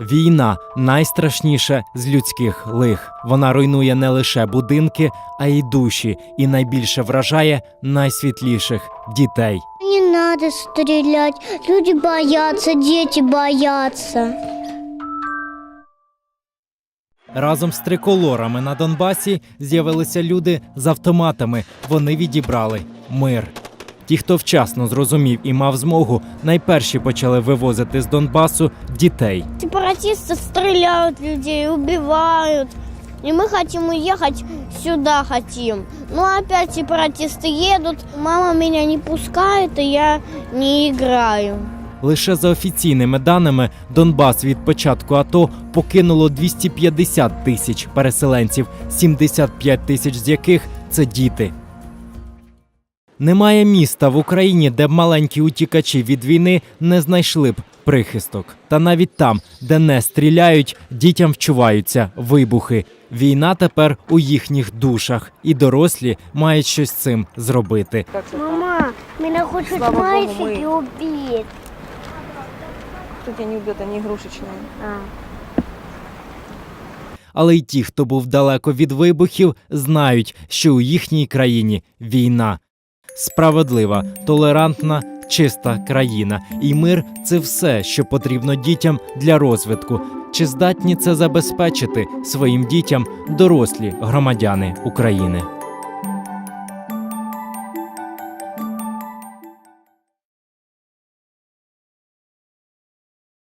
Війна найстрашніше з людських лих. Вона руйнує не лише будинки, а й душі, і найбільше вражає найсвітліших дітей. Не надо стрелять. Люди боятся, дети боятся. Разом з триколорами на Донбасі з'явилися люди з автоматами. Вони відібрали мир. Ті, хто вчасно зрозумів і мав змогу, найперші почали вивозити з Донбасу дітей. Сепаратисты стреляют людей, убивают. И мы хотим уехать сюда хотим. Но опять сепаратисты едут. Мама меня не пускает, и я не играю. Лише за офіційними даними, Донбас від початку АТО покинуло 250 тисяч переселенців, 75 тисяч з яких це діти. Немає міста в Україні, де б маленькі утікачі від війни не знайшли б прихисток. Та навіть там, де не стріляють, дітям вчуваються вибухи. Війна тепер у їхніх душах, і дорослі мають щось з цим зробити. Мама, меня хочет Слава Богу, мальчики убить. Тебя не убьет, они игрушечные. Але й ті, хто був далеко від вибухів, знають, що у їхній країні війна. Справедлива, толерантна, чиста країна. І мир це все, що потрібно дітям для розвитку. Чи здатні це забезпечити своїм дітям дорослі громадяни України?